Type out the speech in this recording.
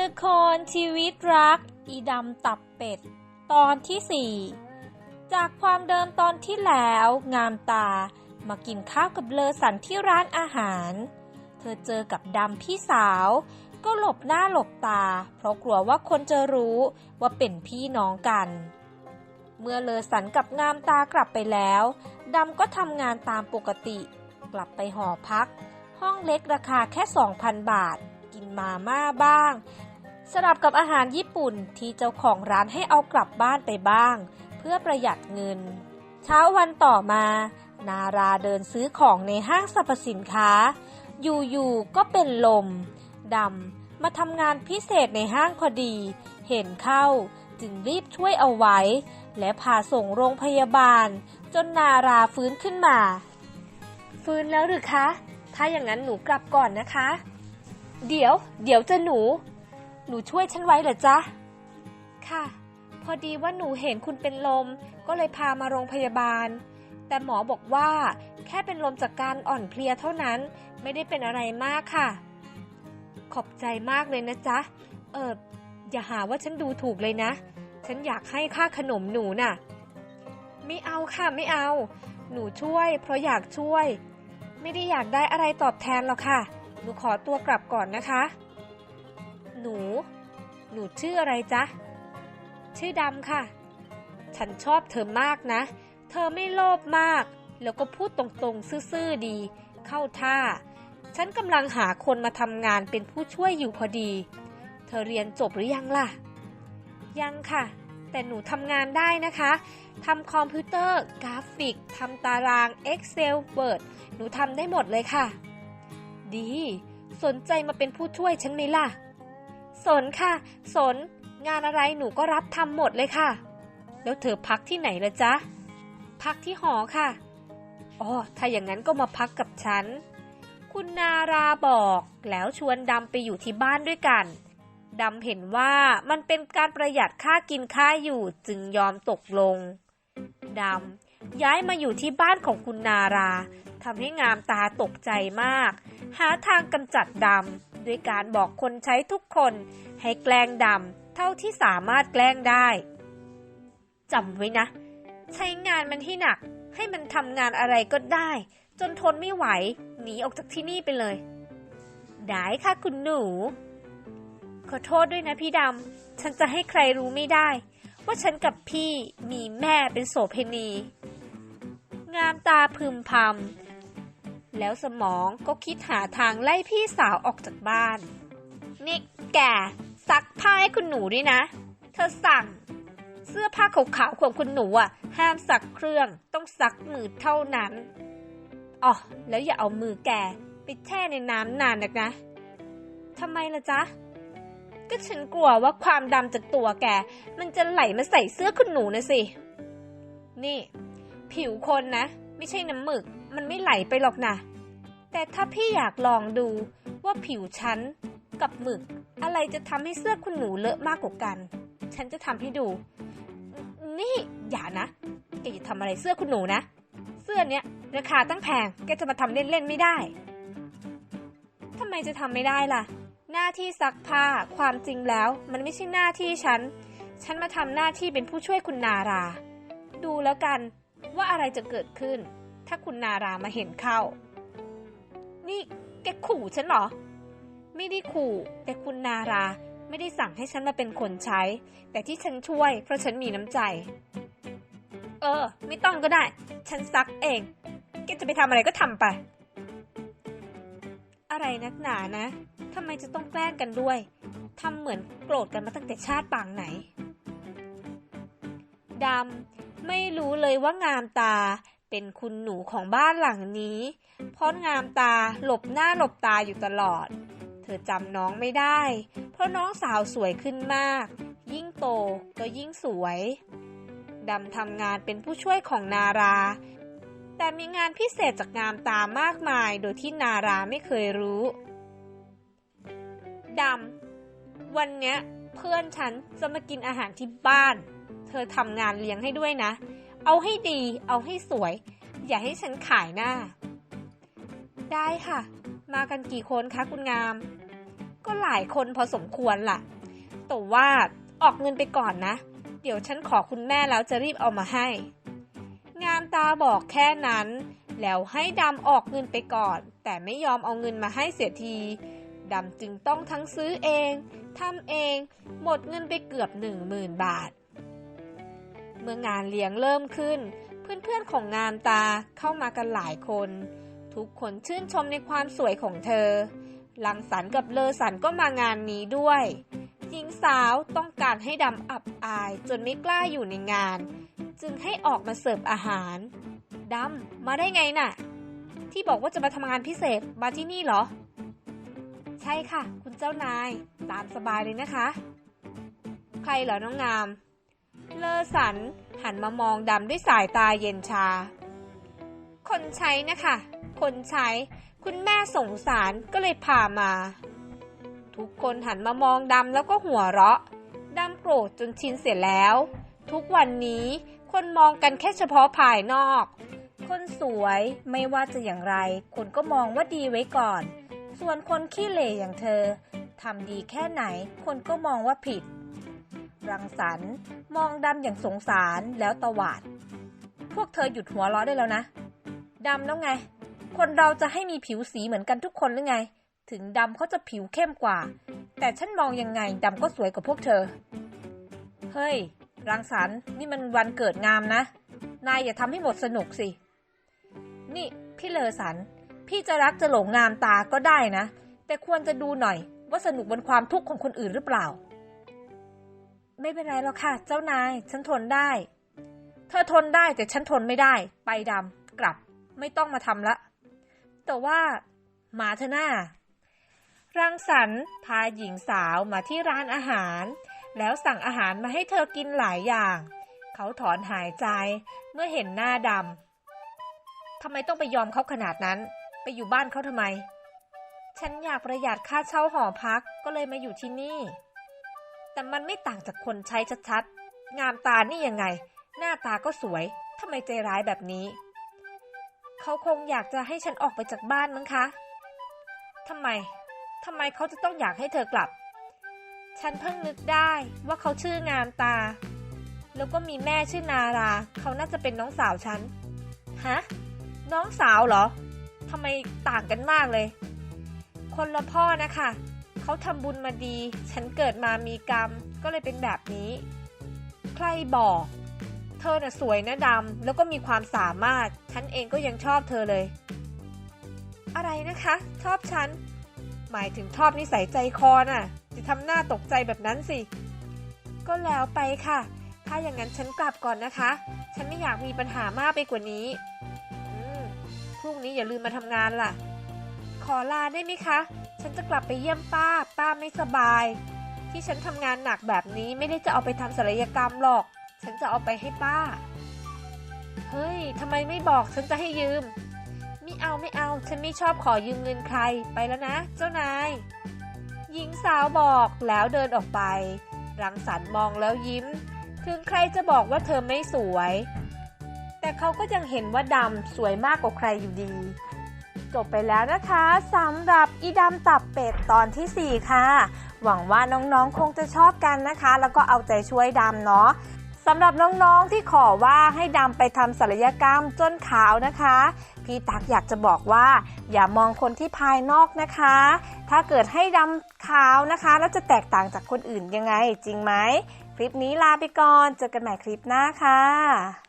ละครชีวิตรัก อีดำตับเป็ด ตอนที่สี่จากความเดิมตอนที่แล้ว งามตามากินข้าวกับเลอสันที่ร้านอาหาร เธอเจอกับดำพี่สาว ก็หลบหน้าหลบตา เพราะกลัวว่าคนจะรู้ว่าเป็นพี่น้องกัน เมื่อเลอสันกับงามตากลับไปแล้วดำก็ทำงานตามปกติ กลับไปหอพัก ห้องเล็กราคาแค่ 2,000 บาท กินมาม่าบ้าง สลับกับอาหารญี่ปุ่นที่เจ้าของร้านให้เอากลับบ้านไปบ้าง เพื่อประหยัดเงิน เช้าวันต่อมา นาราเดินซื้อของในห้างสรรพสินค้า อยู่ๆก็เป็นลมดำมาทำงานพิเศษในห้างพอดี เห็นเข้าจึงรีบช่วยเอาไว้ และพาส่งโรงพยาบาล จนนาราฟื้นขึ้นมา ฟื้นแล้วหรือคะ ถ้าอย่างนั้นหนูกลับก่อนนะคะ เดี๋ยว เดี๋ยวจะหนู หนูช่วยฉันไว้เหรอจ๊ะ ค่ะ พอดีว่าหนูเห็นคุณเป็นลม ก็เลยพามาโรงพยาบาล แต่หมอบอกว่า แค่เป็นลมจากการอ่อนเพลียเท่านั้น ไม่ได้เป็นอะไรมากค่ะ ขอบใจมากเลยนะจ๊ะ เอออย่าหาว่าฉันดูถูกเลยนะ ฉันอยากให้ค่าขนมหนูน่ะ ไม่เอาค่ะไม่เอา หนูช่วย เพราะอยากช่วย ไม่ได้อยากได้อะไรตอบแทนหรอกค่ะ หนูขอตัวกลับก่อนนะคะ หนู หนูชื่ออะไรจ๊ะ ชื่อดำค่ะ ฉันชอบเธอมากนะ เธอไม่โลภมาก แล้วก็พูดตรงๆ ซื่อๆ ดี เข้าท่า ฉันกำลังหาคนมาทำงานเป็นผู้ช่วยอยู่พอดี เธอเรียนจบหรือยังล่ะ ยังค่ะ แต่หนูทำงานได้นะคะทำคอมพิวเตอร์ กราฟิก ทำตาราง Excel Word หนูทำได้หมดเลยค่ะ ดี สนใจมาเป็นผู้ช่วยฉันไหมล่ะ สนค่ะ สน งานอะไรหนูก็รับทำหมดเลยค่ะ แล้วเธอพักที่ไหนละจ๊ะ พักที่หอค่ะ อ๋อ ถ้าอย่างนั้นก็มาพักกับฉัน คุณนาราบอก แล้วชวนดำไปอยู่ที่บ้านด้วยกันดำเห็นว่ามันเป็นการประหยัดค่ากินค่าอยู่จึงยอมตกลง ดำย้ายมาอยู่ที่บ้านของคุณนารา ทำให้งามตาตกใจมาก หาทางกำจัดดำด้วยการบอกคนใช้ทุกคนให้แกล้งดำเท่าที่สามารถแกล้งได้จำไว้นะ ใช้งานมันที่หนัก ให้มันทำงานอะไรก็ได้ จนทนไม่ไหว หนีออกจากที่นี่ไปเลย ได้ค่ะคุณหนู ขอโทษด้วยนะพี่ดำ ฉันจะให้ใครรู้ไม่ได้ ว่าฉันกับพี่มีแม่เป็นโสเพณี งามตาพึมพำ แล้วสมองก็คิดหาทางไล่พี่สาวออกจากบ้าน นี่แกซักผ้าให้คุณหนูด้วยนะ เธอสั่ง เสื้อผ้าขาวๆของคุณหนูอะ ห้ามซักเครื่อง ต้องซักมือเท่านั้นอ๋อแล้วอย่าเอามือแกไปแช่ในน้ำนานนักนะทำไมล่ะจ๊ะ ก็ฉันกลัวว่าความดำจากตัวแก มันจะไหลมาใส่เสื้อคุณหนูนะสิ นี่ ผิวคนนะ ไม่ใช่น้ำหมึก มันไม่ไหลไปหรอกนะ แต่ถ้าพี่อยากลองดูว่าผิวฉันกับหมึก อะไรจะทำให้เสื้อคุณหนูเลอะมากกว่ากัน ฉันจะทำให้ดู นี่อย่านะแกอย่าทำอะไรเสื้อคุณหนูนะ เสื้อเนี้ยราคาตั้งแพงแกจะมาทำเล่นๆไม่ได้ทำไมจะทำไม่ได้ล่ะ หน้าที่ซักผ้าความจริงแล้วมันไม่ใช่หน้าที่ฉัน ฉันมาทำหน้าที่เป็นผู้ช่วยคุณนารา ดูแล้วกันว่าอะไรจะเกิดขึ้น ถ้าคุณนารามาเห็นเข้า นี่แกขู่ฉันเหรอ ไม่ได้ขู่ แต่คุณนาราไม่ได้สั่งให้ฉันมาเป็นคนใช้ แต่ที่ฉันช่วย เพราะฉันมีน้ำใจ เออ ไม่ต้องก็ได้ ฉันซักเอง แกจะไปทำอะไรก็ทำไป อะไรนักหนานะทำไมจะต้องแกล้งกันด้วยทำเหมือนโกรธกันมาตั้งแต่ชาติปางไหนดำไม่รู้เลยว่างามตา เป็นคุณหนูของบ้านหลังนี้เพราะงามตาหลบหน้าหลบตาอยู่ตลอด เธอจำน้องไม่ได้ เพราะน้องสาวสวยขึ้นมาก ยิ่งโตก็ยิ่งสวยดำทำงานเป็นผู้ช่วยของนารา แต่มีงานพิเศษจากงามตามากมายโดยที่นาราไม่เคยรู้ดำวันเนี้ยเพื่อนฉันจะมากินอาหารที่บ้าน เธอทำงานเลี้ยงให้ด้วยนะ เอาให้ดี เอาให้สวย อย่าให้ฉันขายหน้า ได้ค่ะ มากันกี่คนคะคุณงาม ก็หลายคนพอสมควรล่ะ แต่ว่าออกเงินไปก่อนนะ เดี๋ยวฉันขอคุณแม่แล้วจะรีบเอามาให้ งามตาบอกแค่นั้น แล้วให้ดำออกเงินไปก่อน แต่ไม่ยอมเอาเงินมาให้เสียทีดำจึงต้องทั้งซื้อเองทำเอง หมดเงินไปเกือบหนึ่งหมื่นบาท เมื่องานเลี้ยงเริ่มขึ้น เพื่อนๆของงามตาเข้ามากันหลายคน ทุกคนชื่นชมในความสวยของเธอ ลังสันกับเลอสันก็มางานนี้ด้วยหญิงสาวต้องการให้ดำอับอายจนไม่กล้าอยู่ในงาน จึงให้ออกมาเสิร์ฟอาหารดำมาได้ไงน่ะ ที่บอกว่าจะมาทำงานพิเศษมาที่นี่เหรอ ใช่ค่ะ คุณเจ้านาย ตามสบายเลยนะคะ ใครเหรอน้องงาม เลอสัน หันมามองดำด้วยสายตาเย็นชา คนใช้นะคะ คนใช้ คุณแม่สงสารก็เลยพามา ทุกคนหันมามองดำแล้วก็หัวเราะดำโกรธจนชินเสียแล้ว ทุกวันนี้คนมองกันแค่เฉพาะภายนอก คนสวยไม่ว่าจะอย่างไร คนก็มองว่าดีไว้ก่อน ส่วนคนขี้เหร่อย่างเธอทำดีแค่ไหน คนก็มองว่าผิด รังสรรค์ มองดำอย่างสงสารแล้วตวาด พวกเธอหยุดหัวเราะได้แล้วนะดำแล้วไง คนเราจะให้มีผิวสีเหมือนกันทุกคนหรือไง ถึงดำเขาจะผิวเข้มกว่า แต่ฉันมองยังไงดำก็สวยกว่าพวกเธอ เฮ้ย รังสรรค์นี่มันวันเกิดงามนะ นายอย่าทำให้หมดสนุกสิ นี่พี่เลอสัน พี่จะรักจะหลงงามตาก็ได้นะ แต่ควรจะดูหน่อยว่าสนุกบนความทุกข์ของคนอื่นหรือเปล่า ไม่เป็นไรหรอกค่ะ เจ้านาย ฉันทนได้ เธอทนได้แต่ฉันทนไม่ได้ ไปดำกลับ ไม่ต้องมาทำละ แต่ว่า หมาเธอหน้า รังสรรค์พาหญิงสาวมาที่ร้านอาหาร แล้วสั่งอาหารมาให้เธอกินหลายอย่าง เขาถอนหายใจเมื่อเห็นหน้าดำทำไมต้องไปยอมเขาขนาดนั้น ไปอยู่บ้านเขาทำไม ฉันอยากประหยัดค่าเช่าหอพักก็เลยมาอยู่ที่นี่ แต่มันไม่ต่างจากคนใช้ชัดๆ งามตานี่ยังไง หน้าตาก็สวย ทำไมใจร้ายแบบนี้ เขาคงอยากจะให้ฉันออกไปจากบ้านมั้งคะ ทำไม ทำไมเขาจะต้องอยากให้เธอกลับ ฉันเพิ่งนึกได้ว่าเขาชื่องามตา แล้วก็มีแม่ชื่อนารา เขาน่าจะเป็นน้องสาวฉัน ฮะ น้องสาวเหรอ ทำไมต่างกันมากเลย คนละพ่อนะคะ เขาทำบุญมาดี ฉันเกิดมามีกรรม ก็เลยเป็นแบบนี้ ใครบอก เธอน่ะสวยนะดำแล้วก็มีความสามารถ ฉันเองก็ยังชอบเธอเลย อะไรนะคะ ชอบฉัน หมายถึงชอบนิสัยใจคอน่ะ จะทำหน้าตกใจแบบนั้นสิ ก็แล้วไปค่ะ ถ้าอย่างนั้นฉันกลับก่อนนะคะ ฉันไม่อยากมีปัญหามากไปกว่านี้พรุ่งนี้อย่าลืมมาทำงานล่ะ ขอลาได้ไหมคะ ฉันจะกลับไปเยี่ยมป้า ป้าไม่สบาย ที่ฉันทำงานหนักแบบนี้ไม่ได้จะเอาไปทำศัลยกรรมหรอก ฉันจะเอาไปให้ป้า เฮ้ยทำไมไม่บอกฉันจะให้ยืม ไม่เอาไม่เอา ฉันไม่ชอบขอยืมเงินใคร ไปแล้วนะ เจ้านาย หญิงสาวบอกแล้วเดินออกไป รังสรรค์มองแล้วยิ้ม ถึงใครจะบอกว่าเธอไม่สวย แต่เขาก็ยังเห็นว่าดำสวยมากกว่าใครอยู่ดี จบไปแล้วนะคะสำหรับอีดำตับเป็ดตอนทีสี่ 4 ค่ะ หวังว่าน้องๆคงจะชอบกันนะคะ แล้วก็เอาใจช่วยดำเนาะสำหรับน้องๆที่ขอว่าให้ดำไปทำศัลยกรรมจนขาวนะคะ พี่ตักอยากจะบอกว่า อย่ามองคนที่ภายนอกนะคะ ถ้าเกิดให้ดำขาวนะคะ แล้วจะแตกต่างจากคนอื่นยังไงจริงไหม คลิปนี้ลาไปก่อน เจอกันใหม่คลิปหน้าค่ะ